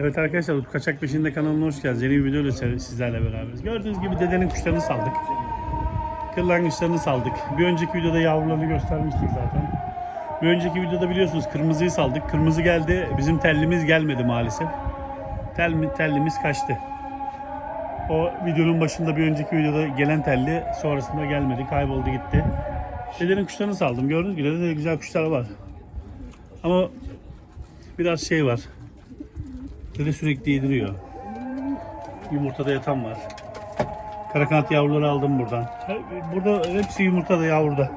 Evet arkadaşlar Utku Kaçak Peşinde kanalına hoş geldiniz. Yeni bir videoyla sizlerle beraberiz. Gördüğünüz gibi dedenin kuşlarını saldık. Kırlangıçlarını saldık. Bir önceki videoda yavrularını göstermiştik zaten. Bir önceki videoda biliyorsunuz kırmızıyı saldık. Kırmızı geldi. Bizim tellimiz gelmedi maalesef. Tel, tellimiz kaçtı. O videonun başında bir önceki videoda gelen telli sonrasında gelmedi. Kayboldu gitti. Dedenin kuşlarını saldım. Gördüğünüz gibi dedede güzel kuşlar var. Ama biraz şey var. Dede sürekli yediriyor. Yumurtada yatan var. Karakanat yavruları aldım buradan. Burada hepsi yumurtada yavruda.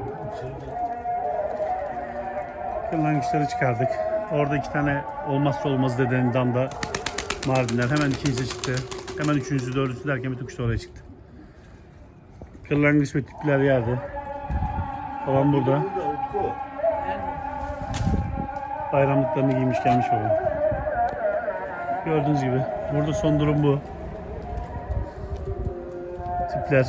Kırlangıçları çıkardık. Orada iki tane olmazsa olmaz dedenin damda Mardinler. Hemen ikincisi çıktı. Hemen üçüncüsü, dördüncüsü derken bütün kuşlar oraya çıktı. Kırlangıç ve tipler yerde. Babam burada. Bayramlıklarını giymiş gelmiş babam. Gördüğünüz gibi. Burada son durum bu. Tipler.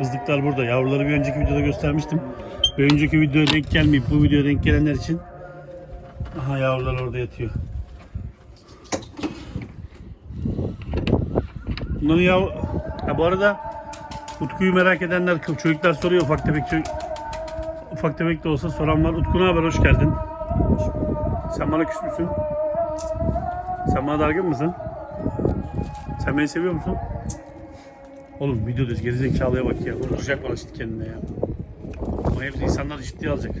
Bızlıklar burada. Yavruları bir önceki videoda göstermiştim. Bir önceki videoya denk gelmeyip bu videoya denk gelenler için Aha yavrular orada yatıyor. Bunların yav... Ha, bu arada Utku'yu merak edenler, çocuklar soruyor ufak tefek çocuk... Ufak tefek de olsa soran var. Utku ne haber? Hoş geldin. Sen bana küs? Sen bana dargın mısın? Sen beni seviyor musun? Oğlum videodayız gerizekalıya bak ya. Vuracak bana şimdi kendine ya. Ama hep insanlar ciddiye alacak.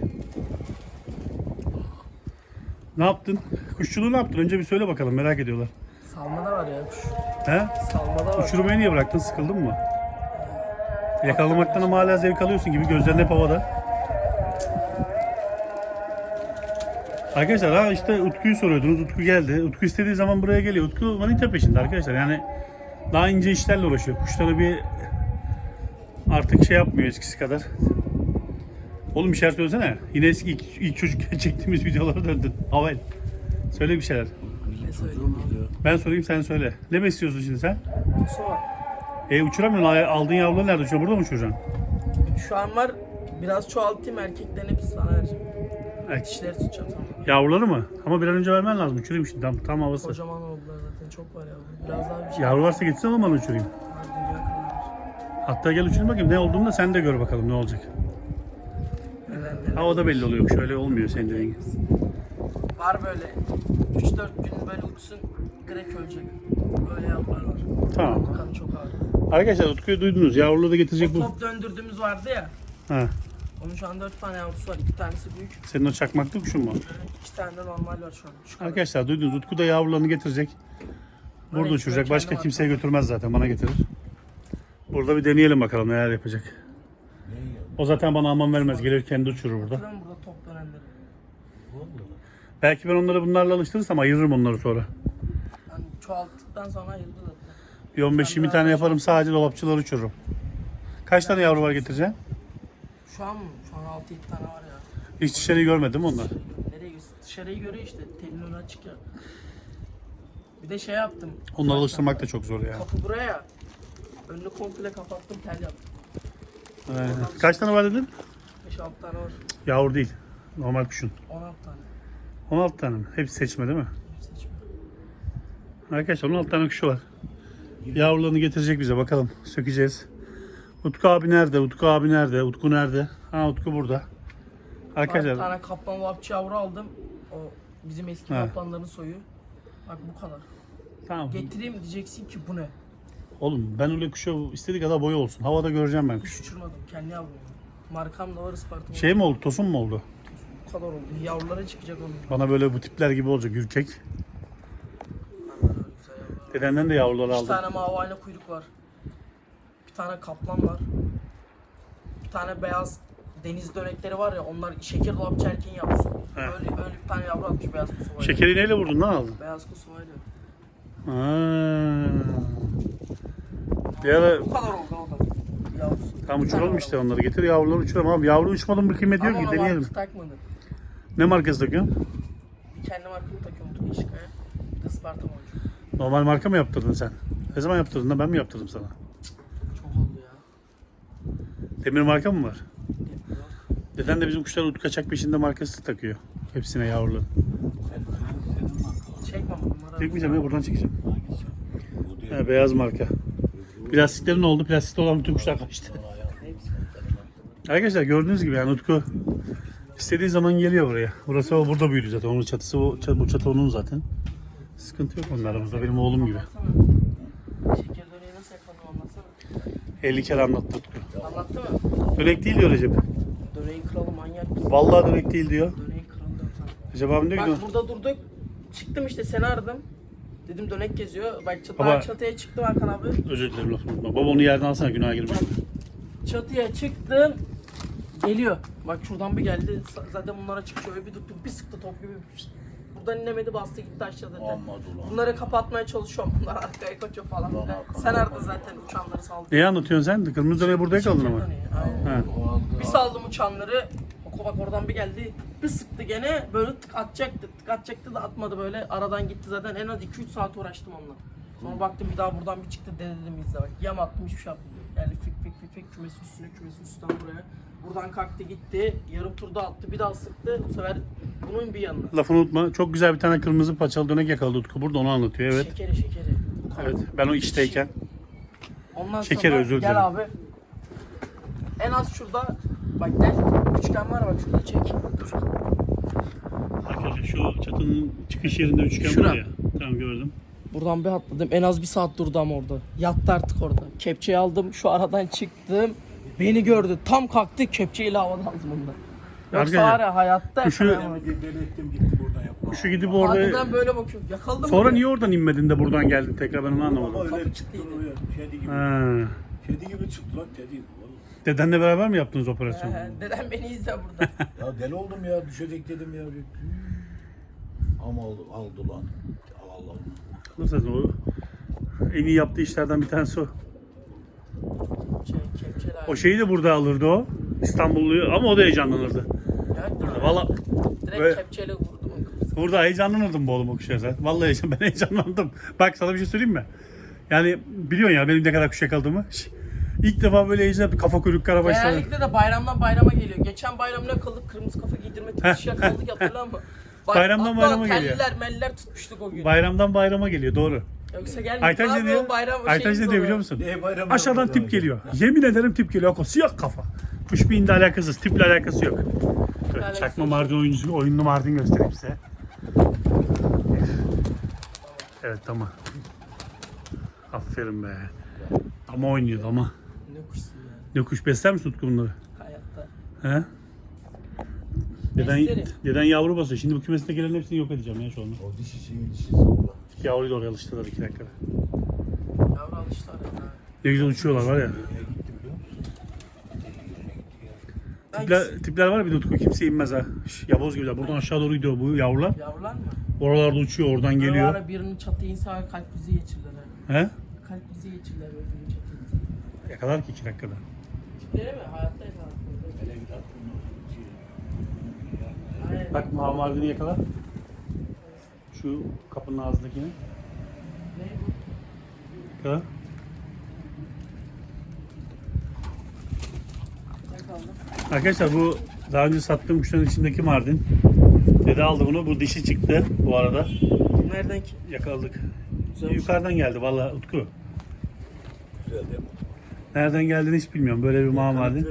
Ne yaptın? Kuşçuluğu ne yaptın? Önce bir söyle bakalım merak ediyorlar. Salmada var ya kuş. He? Salmada var. Uçurmayı niye bıraktın? Sıkıldın mı? Yakalamaktan ama hala zevk alıyorsun gibi gözlerin hep havada. Arkadaşlar ha işte Utku'yu soruyordunuz. Utku geldi. Utku istediği zaman buraya geliyor. Utku manita peşinde arkadaşlar. Yani daha ince işlerle uğraşıyor. Kuşları bir artık şey yapmıyor eskisi kadar. Oğlum bir şeyler söylesene. Yine eski ilk, ilk çocukken çektiğimiz videolara döndün. Havel. Söyle bir şeyler. Ben sorayım sen söyle. Ne besliyorsun şimdi sen? Var. E uçuramıyorsun. Aldığın yavruları nerede uçuyor? Burada mı uçuracaksın? Şu an var. Biraz çoğaltayım erkeklerin hepsi sana vereceğim. Evet. Dişleri tutacağım sana. Yavruları mı? Ama bir an önce vermen lazım. Uçurayım şimdi. Tam, tam havası. Kocaman oldular zaten çok var yavrum. Biraz daha bir şey. Yavru varsa gitsin ama bana uçurayım. Var dünya kadar. Hatta gel uçurayım bakayım ne olduğunu da sen de gör bakalım ne olacak. Neler neler. Havada belli oluyor. Şöyle olmuyor senin dediğin. Var böyle 3-4 gün böyle uçsun direkt ölecek. Böyle yavrular var. Tamam. Kanı çok ağır. Arkadaşlar Utku'yu duydunuz. Yavruları da getirecek O bu. top döndürdüğümüz vardı ya. Ha. Onun şu an 4 tane yavrusu var. 2 tanesi büyük. Senin o çakmaklı kuşun mu? 2 tane de normal var şu an. Şu kadar. Arkadaşlar duydunuz. Utku da yavrularını getirecek. Burada Böyle uçuracak. Başka var. kimseye götürmez zaten. Bana getirir. Burada bir deneyelim bakalım neler yapacak. O zaten bana aman vermez. Gelir kendi uçurur burada. Top. Belki ben onları bunlarla alıştırırsam ayırırım onları sonra. Yani çoğalttıktan sonra ayırdı zaten. Bir 15-20 tane yaparım sadece dolapçıları uçururum. Kaç tane yavru var getireceğim? Şu an mı? Şu an 6-7 tane var ya. Hiç dışarıyı görmedim mi onlar. Nereye? Dışarıyı görüyor işte. Telin önü açık ya. Bir de şey yaptım. Onları alıştırmak da çok zor ya. Kapı buraya. Önünü komple kapattım tel yaptım. Aynen. Kaç tane var dedin? 5-6 tane var. Yavru değil. Normal kuşun. 16 tane. 16 tane mi? Hepsi seçme değil mi? Seçme. Arkadaşlar 16 tane kuşu var. Yavrularını getirecek bize bakalım. Sökeceğiz. Utku abi nerede? Utku abi nerede? Utku nerede? Ha Utku burada. Bir Arkadaşlar tane kaplan vapçı yavru aldım. O bizim eski Ha. kaplanların soyu. Bak bu kadar. tamam. Getireyim diyeceksin ki bu ne? Oğlum ben öyle kuşu istediği kadar boyu olsun. Havada göreceğim ben Kuş kuşu. uçurmadım. Kendi yavrum. Markam da var Isparta. Şey mi oldu? Tosun mu oldu? Bu kadar oldu. Yavrulara çıkacak onun. Bana böyle bu tipler gibi olacak. Ürkek. Dedenden de yavruları İki aldım. tane mavi ayna kuyruk var. Bir tane kaplan var. Bir tane beyaz deniz dönekleri var ya onlar şeker dolapçı erkeğin yavrusu. He. Öyle, öyle bir tane yavru atmış beyaz kusuvayla. Şekeri neyle vurdun lan aldın? Beyaz kusuvayla. Ha. Bir ara Bu kadar oldu o da. Yavrusu. tam Bir tane uçuralım var işte ama. onları. Getir yavruları uçuralım abi. Yavru uçmadım bir kıymet yok Ama ki ona deneyelim. takmadı. Ne markası takıyorsun? Bir kendi markamı takıyorum Tugay Işıkaya. Bir de Sparta boncuğu. Normal marka mı yaptırdın sen? Ne zaman yaptırdın da ben mi yaptırdım sana? Demir marka mı var? Deden de bizim kuşlar Utku kaçak peşinde markası takıyor. Hepsine bunları. Çekmeyeceğim ya buradan çekeceğim. Bu. Ha, beyaz marka. Plastiklerin oldu. Plastikte olan bütün kuşlar kaçtı. Arkadaşlar gördüğünüz gibi yani Utku istediği zaman geliyor buraya. Burası o burada büyüdü zaten. Onun çatısı o, çat- bu çatı onun zaten. Sıkıntı yok onun aramızda. Benim oğlum gibi. 50 kere anlattı Utku. Anlattı mı? Dönek değil diyor Recep. Döneğin kralı manyak mısın? Vallahi dönek değil diyor. Döneğin kralı diyorum sana. Recep abim diyor ki Bak burada durduk. Çıktım işte seni aradım. Dedim dönek geziyor. Bak çat- Baba- çatıya çıktım Hakan abi. özür dilerim lafını unutma. Baba onu yerden alsana günah girmiş. Çatıya çıktım. Geliyor. Bak şuradan bir geldi. Sa- Zaten bunlara çıkıyor. Bir tuttu bir sıktı top gibi. Buradan inemedi bastı gitti aşağı zaten. Bunları kapatmaya çalışıyorum. Bunlar arkaya kaçıyor falan. Ulan Hakan Sen aradın zaten uçanları saldın. Neyi anlatıyorsun sen? Kırmızı döneği burada yakaladın ama. Aynen. Ha. O aldı. Bir saldım uçanları. O bak oradan bir geldi. Bir sıktı gene böyle tık atacaktı. Tık atacaktı da atmadı böyle. Aradan gitti zaten. En az 2-3 saat uğraştım onunla. Sonra baktım bir daha buradan bir çıktı denedim izle bak. Yam attım hiçbir şey yapmadı. Yani fik fik fik fik kümesi üstüne kümesi üstten buraya. Buradan kalktı gitti. Yarım turda attı. Bir daha sıktı. Bu sefer bunun bir yanına. Lafını unutma. Çok güzel bir tane kırmızı paçalı dönek yakaladı Utku. Burada onu anlatıyor. Evet. Şekeri şekeri. Evet. Ben o işteyken. Ondan Şeker, sonra özür dilerim. gel abi. En az şurada bak gel üçgen var bak şurada çek. Arkadaşlar şu çatının çıkış yerinde üçgen Şura. var ya. Tamam gördüm. Buradan bir atladım. En az bir saat durdu ama orada. Yattı artık orada. Kepçeyi aldım. Şu aradan çıktım. Beni gördü. Tam kalktı. Kepçeyle havada aldım onu da. Yoksa Arkadaşlar, var ya hayatta kuşu- yakalayamam. Ben denettim gitti buradan yapma. Kuşu gidip orada... Harbiden böyle bakıyorum. Yakaladım. Sonra niye oradan inmedin de buradan geldin tekrar ben onu anlamadım. Öyle Kapı çıktı kilitliydi. oraya. Kedi gibi. Ha. Kedi gibi çıktı lan kedi. Oğlum. Dedenle beraber mi yaptınız operasyonu? He, Dedem beni izle burada. Ya deli oldum ya düşecek dedim ya. Ama aldı, aldı lan. Allah Allah. Nasıl o en iyi yaptığı işlerden bir tanesi o. şey. O şeyi de burada alırdı o. İstanbulluyu ama o da heyecanlanırdı. Ya, Valla direkt Böyle- kepçeyle vurdum kafasına. burada heyecanlanırdım bu oğlum o kuşa zaten. Vallahi heyecan, ben heyecanlandım. Bak sana bir şey söyleyeyim mi? Yani biliyorsun ya benim ne kadar kuş yakaladığımı. Şş, İlk defa böyle heyecan kafa kuyruk karabaşlar. Genellikle de bayramdan bayrama geliyor. Geçen bayram ne kıldık? Kırmızı kafa giydirme tıkış yakaladık hatırlar mı? Bay- Bayramdan hatta bayrama geliyor. Telliler meller tutmuştuk o gün. Bayramdan bayrama geliyor doğru. Yoksa gelmiyor. Aytaç ne Abi diyor? o bayram Aytaç ne diyor biliyor musun? Ne bayram Aşağıdan tip geliyor. Yemin ederim tip geliyor. O siyah kafa. Kuş beyinde alakasız. Tiple alakası yok. Şöyle Alakası çakma yok. Mardin oyuncusu, oyunlu Mardin göstereyim size. Evet tamam. Aferin be. Ama oynuyor ama. Ne kuşsun ya Ne kuş besler misin Utku bunları? hayatta. He? Deden, Beslerim. deden yavru basıyor. Şimdi bu kümesine gelen hepsini yok edeceğim ya şu anda. O dişi şeyin dişisi oğlan. Yavruyu da oraya alıştırdılar iki dakikada. Yavru alışlar ya. Ne güzel uçuyorlar var ya. Tipler, tipler var ya bir de Utku kimse inmez ha. Şş, Yaboz gibiler. Buradan aşağı doğru gidiyor bu yavrular. Yavrular mı? Oralarda uçuyor oradan geliyor. ya birinin çatı insa kalp krizi geçirirler. ha. He? Kalp krizi geçirirler öbürünün çatı insa. Yakalar ki iki dakikada. Tipleri mi? Hayatta yakalar. Bak Muhammed'i yakalar. Şu kapının ağzındakini. Ne. Yakaladım. Arkadaşlar bu daha önce sattığım kuşların içindeki Mardin. Dede aldı bunu. Bu dişi çıktı bu arada. Nereden ki? Yakaladık. Güzelmiş. Yukarıdan geldi vallahi Utku. Güzel değil mi? Nereden geldiğini hiç bilmiyorum. Böyle bir mavi Kanat Mardin.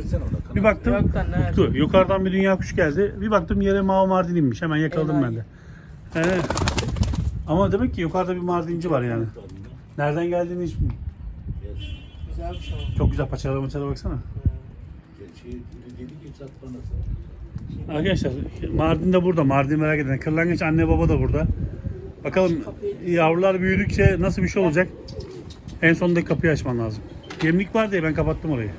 Bir baktım. Utku yukarıdan bir dünya kuş geldi. Bir baktım yere mavi Mardin inmiş. Hemen yakaladım ben de. He. Ama demek ki yukarıda bir Mardinci var yani. Nereden geldiğini hiç. Güzel bir şey oldu. Çok güzel paçalara maçalara baksana. Şey, dedi ki sat bana sat. Arkadaşlar Mardin de burada. Mardin merak eden. Kırlangıç anne baba da burada. Bakalım yavrular büyüdükçe nasıl bir şey olacak. En sonunda kapıyı açman lazım. Yemlik var diye ben kapattım orayı.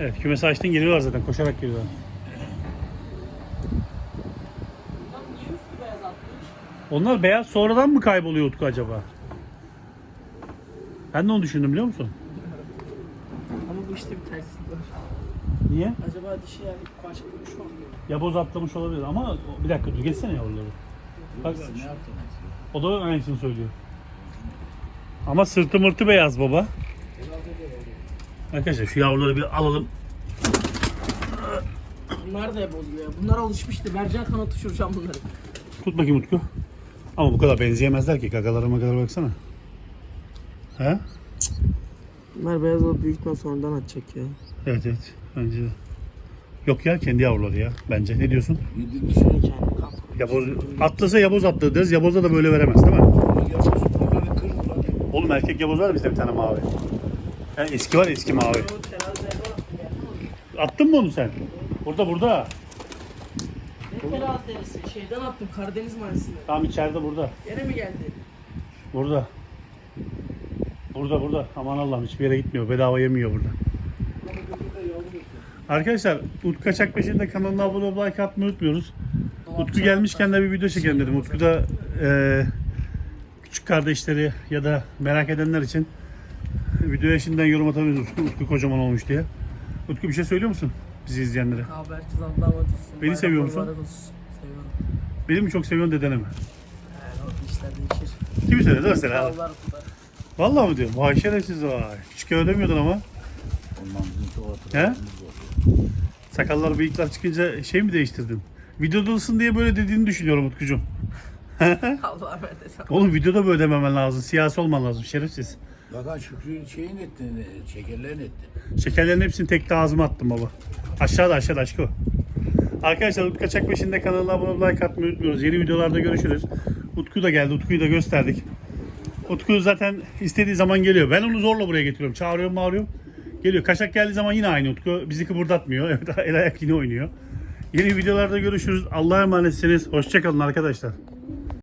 Evet kümesi açtın geliyorlar zaten koşarak geliyorlar. Lan niye üstü beyaz atmış? Onlar beyaz sonradan mı kayboluyor Utku acaba? Ben de onu düşündüm biliyor musun? Ama bu işte bir terslik var. Niye? Acaba dişi yani başka bir mu alıyor? Yaboz atlamış olabilir ama bir dakika dur geçsene yavruları. Bak Ne yaptın? o da aynısını söylüyor. Ama sırtı mırtı beyaz baba. Arkadaşlar şu yavruları bir alalım. Bunlar da bozuluyor. Bunlar alışmıştı. Mercan kanat uçuracağım bunları. Tut bakayım Utku. Ama bu kadar benzeyemezler ki. Gagalara magalara baksana. He? Bunlar beyaz olup büyük ihtimal sonradan atacak ya. Evet evet. Bence de. Yok ya kendi yavruları ya bence. Ne diyorsun? Yedi dişi. Kendi kap. Yaboz, atlasa yaboz atladı deriz. Yaboza da böyle veremez değil mi? Yavrusu bunları kır ulan. Oğlum erkek yaboz var bizde bir tane mavi. Ha, eski var eski mavi. Attın mı onu sen? Burada burada. Teraz derisi? Şeyden attım Karadeniz mayasını. Tam içeride burada. Yere mi geldi? Burada. Burada burada. Aman Allah'ım hiçbir yere gitmiyor. Bedava yemiyor burada. Arkadaşlar Utku Kaçak peşinde kanalına abone olup like atmayı unutmuyoruz. Utku gelmişken de bir video çekelim dedim. Utku da e, küçük kardeşleri ya da merak edenler için videoya şimdiden yorum atabiliriz. Utku, Utku kocaman olmuş diye. Utku bir şey söylüyor musun bizi izleyenlere? Abi herkes Allah'a emanet olsun. Beni seviyor musun? olsun. Seviyorum. Beni mi çok seviyorsun dedene mi? Yani o işler değişir. Kimi söyledi mesela? Allah'lar tutar. Vallahi mi diyor? Vay şerefsiz vay. Küçük öyle demiyordun ama. Ondan bizim çok hatırladığımız var. Sakallar bıyıklar çıkınca şey mi değiştirdin? Videodasın diye böyle dediğini düşünüyorum Utkucuğum. Allah'a emanet olsun. Oğlum videoda böyle dememen lazım. Siyasi olman lazım şerefsiz. Zaten Şükrü şeyin etti, şekerlerin etti. Şekerlerin hepsini tek de ağzıma attım baba. Aşağıda aşağıda aşkı. Arkadaşlar Utku Kaçak Peşinde kanalına abone olup like atmayı unutmuyoruz. Yeni videolarda görüşürüz. Utku da geldi. Utku'yu da gösterdik. Utku zaten istediği zaman geliyor. Ben onu zorla buraya getiriyorum. Çağırıyorum bağırıyorum. Geliyor. Kaçak geldiği zaman yine aynı Utku. Bizi kıpırdatmıyor. Evet el ayak yine oynuyor. Yeni videolarda görüşürüz. Allah'a emanetsiniz. Hoşçakalın arkadaşlar.